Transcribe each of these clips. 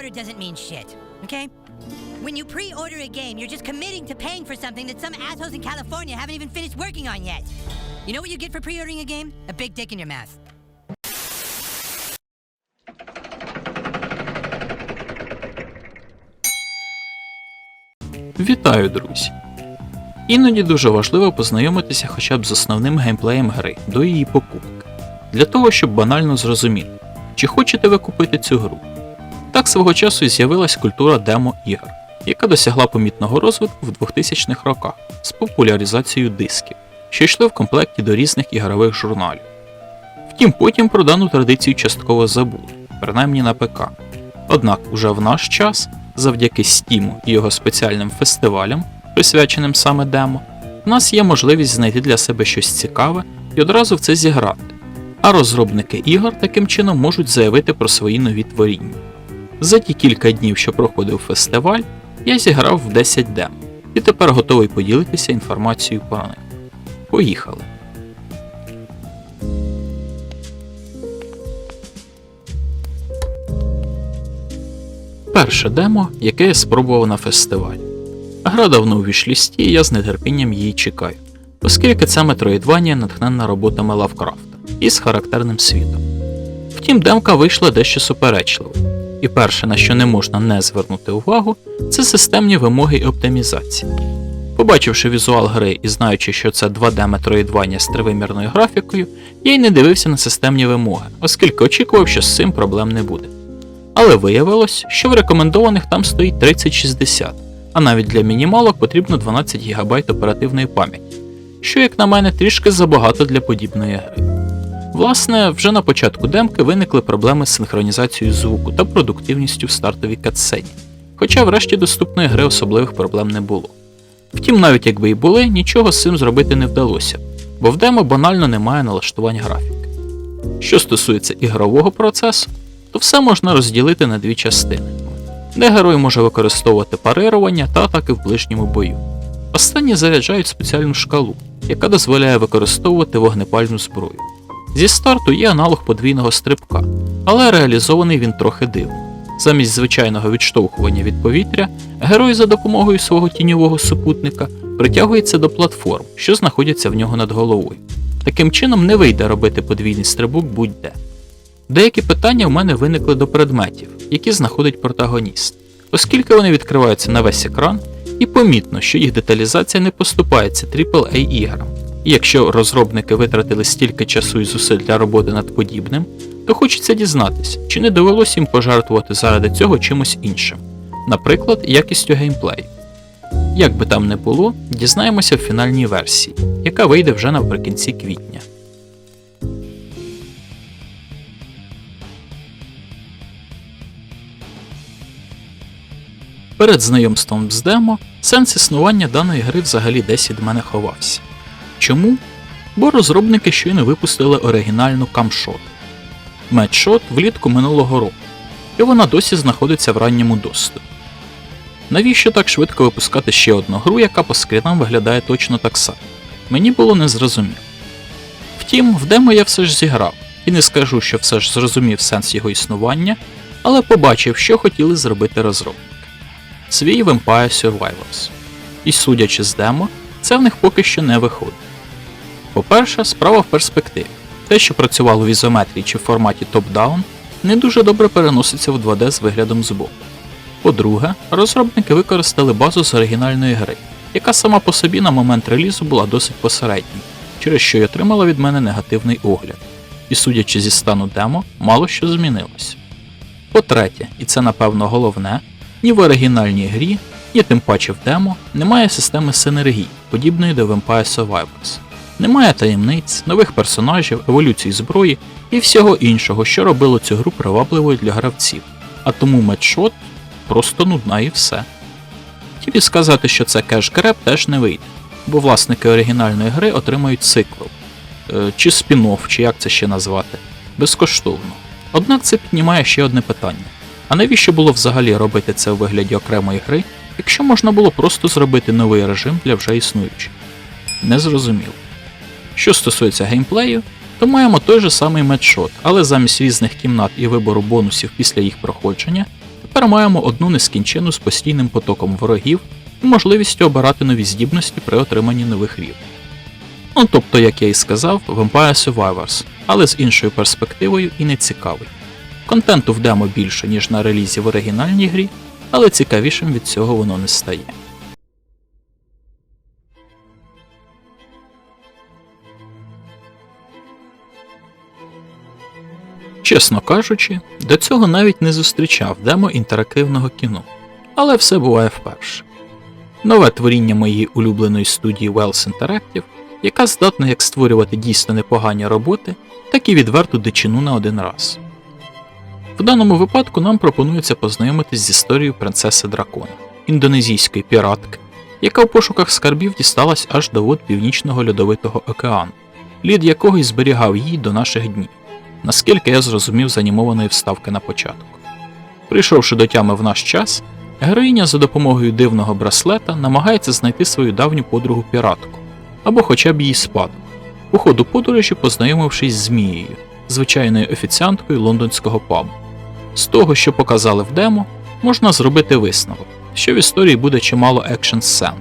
pre-order doesn't mean shit, okay? When you pre-order a game, you're just committing to paying for something that some assholes in California haven't even finished working on yet. You know what you get for pre-ordering a game? A big dick in your mouth. Вітаю, друзі! Іноді дуже важливо познайомитися хоча б з основним геймплеєм гри до її покупки, для того, щоб банально зрозуміти, чи хочете ви купити цю гру. Так свого часу і з'явилась культура демо-ігор, яка досягла помітного розвитку в 2000-х роках з популяризацією дисків, що йшли в комплекті до різних ігрових журналів. Втім, потім про дану традицію частково забули, принаймні на ПК. Однак уже в наш час, завдяки Стіму і його спеціальним фестивалям, присвяченим саме демо, в нас є можливість знайти для себе щось цікаве і одразу в це зіграти. А розробники ігор таким чином можуть заявити про свої нові творіння. За ті кілька днів, що проходив фестиваль, я зіграв в 10 демо і тепер готовий поділитися інформацією про них. Поїхали! Перше демо, яке я спробував на фестивалі. Гра давно у вішлісті, і я з нетерпінням її чекаю, оскільки це Metroidvania натхненна роботами Лавкрафта із характерним світом. Втім, демка вийшла дещо суперечливо, і перше, на що не можна не звернути увагу, це системні вимоги і оптимізація. Побачивши візуал гри і знаючи, що це 2D Metroidvania з тривимірною графікою, я й не дивився на системні вимоги, оскільки очікував, що з цим проблем не буде. Але виявилось, що в рекомендованих там стоїть 3060, а навіть для мінімалок потрібно 12 ГБ оперативної пам'яті, що, як на мене, трішки забагато для подібної гри. Власне, вже на початку демки виникли проблеми з синхронізацією звуку та продуктивністю в стартовій катсцені, хоча врешті доступної гри особливих проблем не було. Втім, навіть якби і були, нічого з цим зробити не вдалося, бо в демо банально немає налаштувань графіки. Що стосується ігрового процесу, то все можна розділити на дві частини, де герой може використовувати парирування та атаки в ближньому бою. Останні заряджають спеціальну шкалу, яка дозволяє використовувати вогнепальну зброю. Зі старту є аналог подвійного стрибка, але реалізований він трохи дивно. Замість звичайного відштовхування від повітря, герой за допомогою свого тіньового супутника притягується до платформ, що знаходяться в нього над головою. Таким чином не вийде робити подвійний стрибок будь-де. Деякі питання в мене виникли до предметів, які знаходить протагоніст, оскільки вони відкриваються на весь екран, і помітно, що їх деталізація не поступається AAA іграм. І якщо розробники витратили стільки часу і зусиль для роботи над подібним, то хочеться дізнатися, чи не довелося їм пожертвувати заради цього чимось іншим, наприклад, якістю геймплею. Як би там не було, дізнаємося в фінальній версії, яка вийде вже наприкінці квітня. Перед знайомством з демо сенс існування даної гри взагалі десь від мене ховався. Чому? Бо розробники щойно випустили оригінальну камшот. Медшот влітку минулого року, і вона досі знаходиться в ранньому доступі. Навіщо так швидко випускати ще одну гру, яка по скрінам виглядає точно так само? Мені було незрозуміло. Втім, в демо я все ж зіграв, і не скажу, що все ж зрозумів сенс його існування, але побачив, що хотіли зробити розробники. Свій Vampire Survivors. І судячи з демо, це в них поки що не виходить. По-перше, справа в перспективі. Те, що працювало в ізометрії чи в форматі топ-даун, не дуже добре переноситься в 2D з виглядом збоку. По-друге, розробники використали базу з оригінальної гри, яка сама по собі на момент релізу була досить посередньою, через що й отримала від мене негативний огляд. І судячи зі стану демо, мало що змінилося. По-третє, і це напевно головне, ні в оригінальній грі, ні тим паче в демо немає системи синергії, подібної до Vampire Survivors. Немає таємниць, нових персонажів, еволюцій зброї і всього іншого, що робило цю гру привабливою для гравців. А тому медшот просто нудна і все. Тільки сказати, що це кеш греб теж не вийде, бо власники оригінальної гри отримають цикл, е, чи спін-офф, чи як це ще назвати, безкоштовно. Однак це піднімає ще одне питання. А навіщо було взагалі робити це у вигляді окремої гри, якщо можна було просто зробити новий режим для вже існуючих? Незрозуміло. Що стосується геймплею, то маємо той же самий медшот, але замість різних кімнат і вибору бонусів після їх проходження, Тепер маємо одну нескінчену з постійним потоком ворогів і можливістю обирати нові здібності при отриманні нових рівнів. Ну тобто, як я і сказав, Vampire Survivors, але з іншою перспективою і не цікавий. Контенту в демо більше, ніж на релізі в оригінальній грі, але цікавішим від цього воно не стає. Чесно кажучи, до цього навіть не зустрічав демо інтерактивного кіно, але все буває вперше. Нове творіння моєї улюбленої студії Wells Interactive, яка здатна як створювати дійсно непогані роботи, так і відверту дичину на один раз. В даному випадку нам пропонується познайомитись з історією принцеси дракона, індонезійської піратки, яка в пошуках скарбів дісталась аж до вод Північного льодовитого океану, лід якого й зберігав її до наших днів, наскільки я зрозумів з анімованої вставки на початок. Прийшовши до тями в наш час, героїня за допомогою дивного браслета намагається знайти свою давню подругу піратку або хоча б її спадок, у ходу подорожі познайомившись з Змією, звичайною офіціанткою лондонського пабу. З того, що показали в демо, можна зробити висновок, що в історії буде чимало екшн сцен.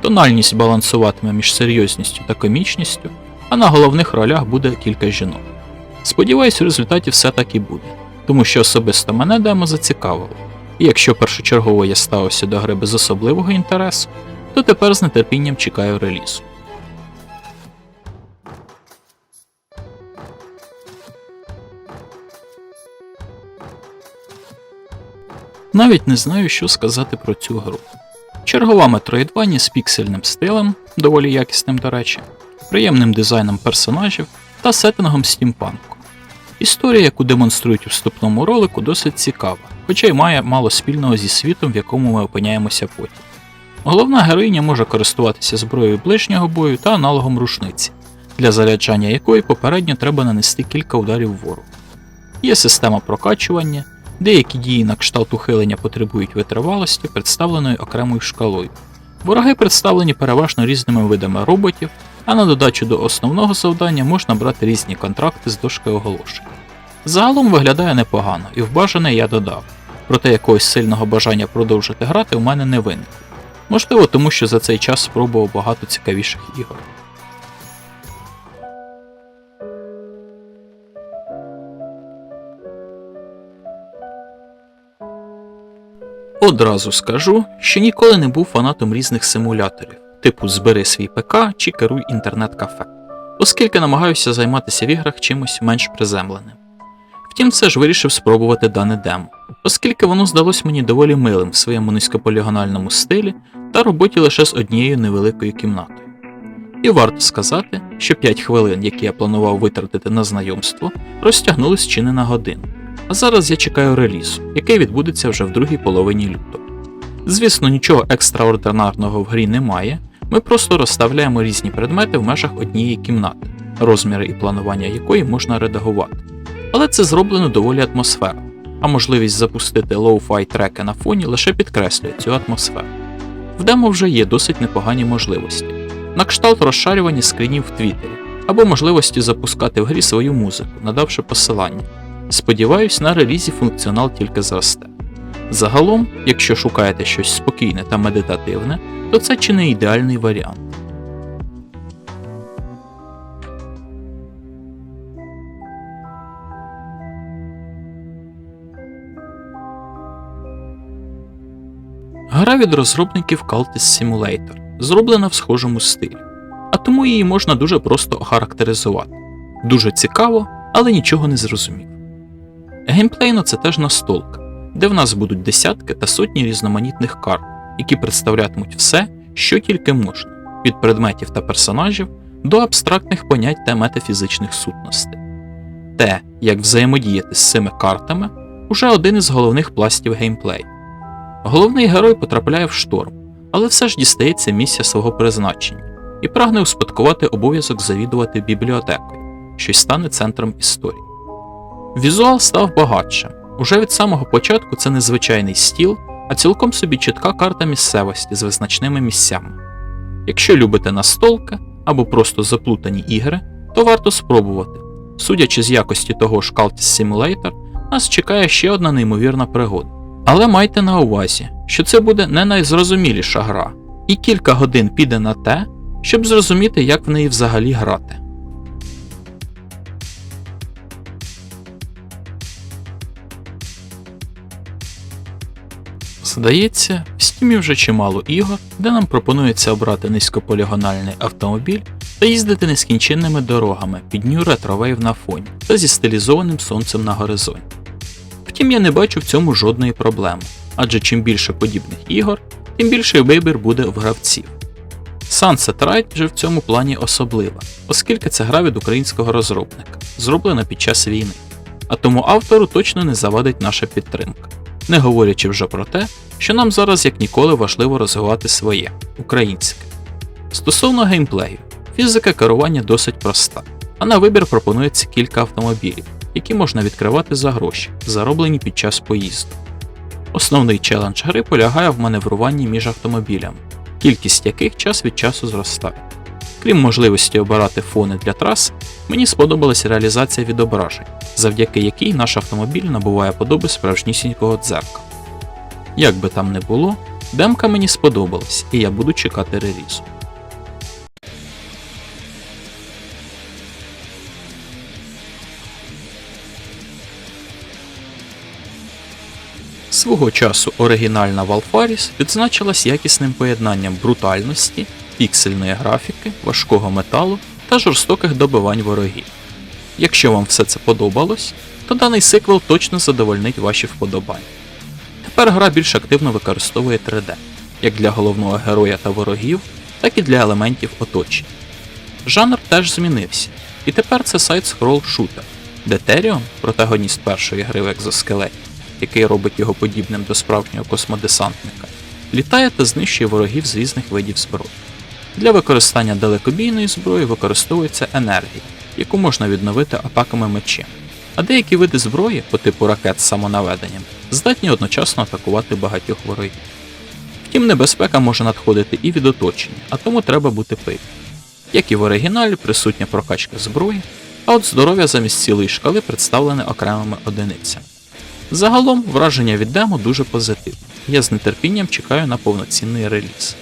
Тональність балансуватиме між серйозністю та комічністю, а на головних ролях буде кілька жінок. Сподіваюсь, у результаті все так і буде, тому що особисто мене демо зацікавило, і якщо першочергово я ставився до гри без особливого інтересу, то тепер з нетерпінням чекаю релізу. Навіть не знаю, що сказати про цю гру. Чергова Metroidvania з піксельним стилем, доволі якісним, до речі, приємним дизайном персонажів та сеттингом стімпанку. Історія, яку демонструють у вступному ролику, досить цікава, хоча й має мало спільного зі світом, в якому ми опиняємося потім. Головна героїня може користуватися зброєю ближнього бою та аналогом рушниці, для заряджання якої попередньо треба нанести кілька ударів ворогу. Є система прокачування, деякі дії на кшталт ухилення потребують витривалості, представленої окремою шкалою. Вороги представлені переважно різними видами роботів, а на додачу до основного завдання можна брати різні контракти з дошки оголошень. Загалом виглядає непогано, і в бажане я додав, проте якогось сильного бажання продовжити грати у мене не виникло. Можливо, тому що за цей час спробував багато цікавіших ігор. Одразу скажу, що ніколи не був фанатом різних симуляторів, типу збери свій ПК чи керуй інтернет-кафе, оскільки намагаюся займатися в іграх чимось менш приземленим. Втім, все ж вирішив спробувати дане демо, оскільки воно здалось мені доволі милим в своєму низькополігональному стилі та роботі лише з однією невеликою кімнатою. І варто сказати, що 5 хвилин, які я планував витратити на знайомство, розтягнулись чи не на годину. А зараз я чекаю релізу, який відбудеться вже в другій половині лютого. Звісно, нічого екстраординарного в грі немає, ми просто розставляємо різні предмети в межах однієї кімнати, розміри і планування якої можна редагувати. Але це зроблено доволі атмосферно, а можливість запустити лоу-фай треки на фоні лише підкреслює цю атмосферу. В демо вже є досить непогані можливості, на кшталт розшарювання скрінів в Твіттері, або можливості запускати в грі свою музику, надавши посилання. Сподіваюсь, на релізі функціонал тільки зросте. Загалом, якщо шукаєте щось спокійне та медитативне, то це чи не ідеальний варіант. Гра від розробників Cultist Simulator зроблена в схожому стилі, а тому її можна дуже просто охарактеризувати. Дуже цікаво, але нічого не зрозумів. Геймплейно це теж настолка, де в нас будуть десятки та сотні різноманітних карт, які представлятимуть все, що тільки можна, від предметів та персонажів до абстрактних понять та метафізичних сутностей. Те, як взаємодіяти з цими картами, уже один із головних пластів геймплею. Головний герой потрапляє в шторм, але все ж дістається місія свого призначення і прагне успадкувати обов'язок завідувати бібліотекою, що й стане центром історії. Візуал став багатшим. Уже від самого початку це не звичайний стіл, а цілком собі чітка карта місцевості з визначними місцями. Якщо любите настолки або просто заплутані ігри, то варто спробувати. Судячи з якості того ж Cultist Simulator, нас чекає ще одна неймовірна пригода. Але майте на увазі, що це буде не найзрозуміліша гра, і кілька годин піде на те, щоб зрозуміти, як в неї взагалі грати. Здається, в стімі вже чимало ігор, де нам пропонується обрати низькополігональний автомобіль та їздити нескінченними дорогами під ню ретровейв на фоні та зі стилізованим сонцем на горизонті. Втім, я не бачу в цьому жодної проблеми, адже чим більше подібних ігор, тим більший вибір буде в гравців. Sunset Ride же в цьому плані особлива, оскільки це гра від українського розробника, зроблена під час війни, а тому автору точно не завадить наша підтримка, не говорячи вже про те, що нам зараз як ніколи важливо розвивати своє українське. Стосовно геймплею, фізика керування досить проста, а на вибір пропонується кілька автомобілів, які можна відкривати за гроші, зароблені під час поїзду. Основний челендж гри полягає в маневруванні між автомобілями, кількість яких час від часу зростає. Крім можливості обирати фони для трас, мені сподобалася реалізація відображень, завдяки якій наш автомобіль набуває подоби справжнісінького дзеркала. Як би там не було, демка мені сподобалась, і я буду чекати релізу. Свого часу оригінальна Valfaris відзначилась якісним поєднанням брутальності, піксельної графіки, важкого металу та жорстоких добивань ворогів. Якщо вам все це подобалось, то даний сиквел точно задовольнить ваші вподобання. Тепер гра більш активно використовує 3D, як для головного героя та ворогів, так і для елементів оточення. Жанр теж змінився, і тепер це сайт-скрол шутер, де Теріон, протагоніст першої гри в екзоскелеті, який робить його подібним до справжнього космодесантника, літає та знищує ворогів з різних видів зброї. Для використання далекобійної зброї використовується енергія, яку можна відновити атаками мечем. А деякі види зброї, по типу ракет з самонаведенням, здатні одночасно атакувати багатьох ворогів. Втім, небезпека може надходити і від оточення, а тому треба бути пильним. Як і в оригіналі, присутня прокачка зброї, а от здоров'я замість цілої шкали представлене окремими одиницями. Загалом враження від демо дуже позитивне. Я з нетерпінням чекаю на повноцінний реліз.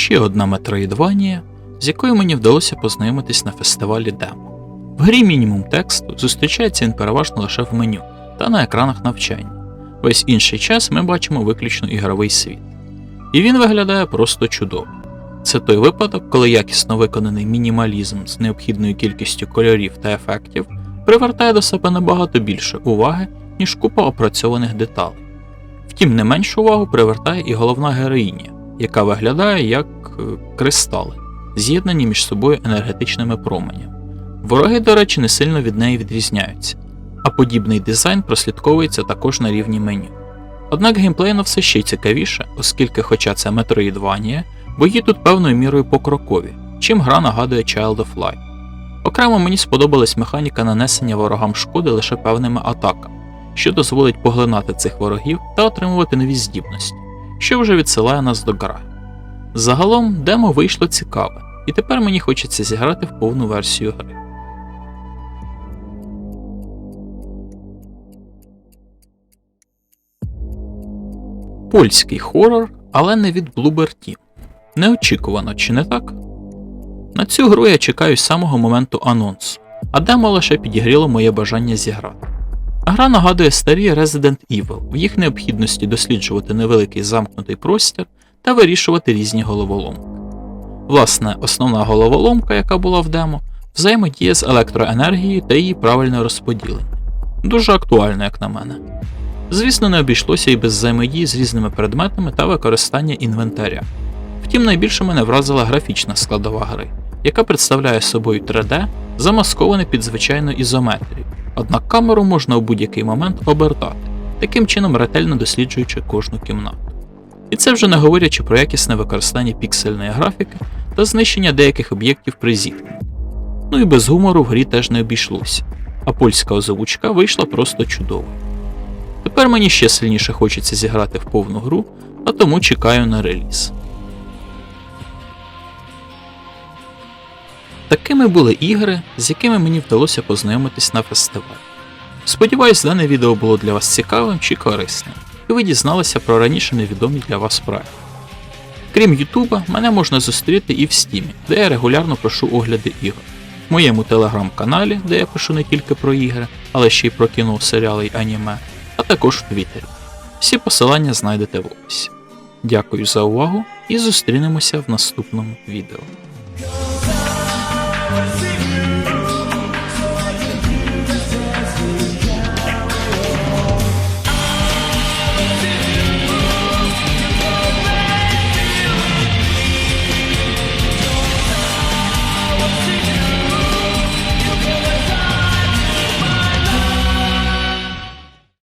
Ще одна метроїдванія, з якою мені вдалося познайомитись на фестивалі демо. В грі мінімум тексту зустрічається він переважно лише в меню та на екранах навчання. Весь інший час ми бачимо виключно ігровий світ. І він виглядає просто чудово. Це той випадок, коли якісно виконаний мінімалізм з необхідною кількістю кольорів та ефектів привертає до себе набагато більше уваги, ніж купа опрацьованих деталей. Втім, не меншу увагу привертає і головна героїня, яка виглядає як е, кристали, з'єднані між собою енергетичними променями. Вороги, до речі, не сильно від неї відрізняються, а подібний дизайн прослідковується також на рівні меню. Однак геймплейно все ще й цікавіше, оскільки, хоча це Metroidvania, бої тут певною мірою покрокові, чим гра нагадує Child of Light. Окремо мені сподобалась механіка нанесення ворогам шкоди лише певними атаками, що дозволить поглинати цих ворогів та отримувати нові здібності, що вже відсилає нас до гри. Загалом демо вийшло цікаве, і тепер мені хочеться зіграти в повну версію гри. Польський хорор, але не від Bloober Team. Неочікувано, чи не так? На цю гру я чекаю з самого моменту анонсу, а демо лише підігріло моє бажання зіграти. Гра нагадує старі Resident Evil в їх необхідності досліджувати невеликий замкнутий простір та вирішувати різні головоломки. Власне, основна головоломка, яка була в демо, взаємодія з електроенергією та її правильне розподілення. Дуже актуально, як на мене. Звісно, не обійшлося і без взаємодії з різними предметами та використання інвентаря. Втім, найбільше мене вразила графічна складова гри, яка представляє собою 3D, замасковане під звичайну ізометрію, однак камеру можна у будь-який момент обертати, таким чином ретельно досліджуючи кожну кімнату. І це вже не говорячи про якісне використання піксельної графіки та знищення деяких об'єктів при зіткненні. Ну і без гумору в грі теж не обійшлося, а польська озвучка вийшла просто чудово. Тепер мені ще сильніше хочеться зіграти в повну гру, а тому чекаю на реліз. Такими були ігри, з якими мені вдалося познайомитись на фестивалі. Сподіваюсь, дане відео було для вас цікавим чи корисним, і ви дізналися про раніше невідомі для вас проекти. Крім Ютуба, мене можна зустріти і в Стімі, де я регулярно пишу огляди ігор, в моєму телеграм-каналі, де я пишу не тільки про ігри, але ще й про кіно, серіали й аніме, а також в Твіттері. Всі посилання знайдете в описі. Дякую за увагу і зустрінемося в наступному відео. I receive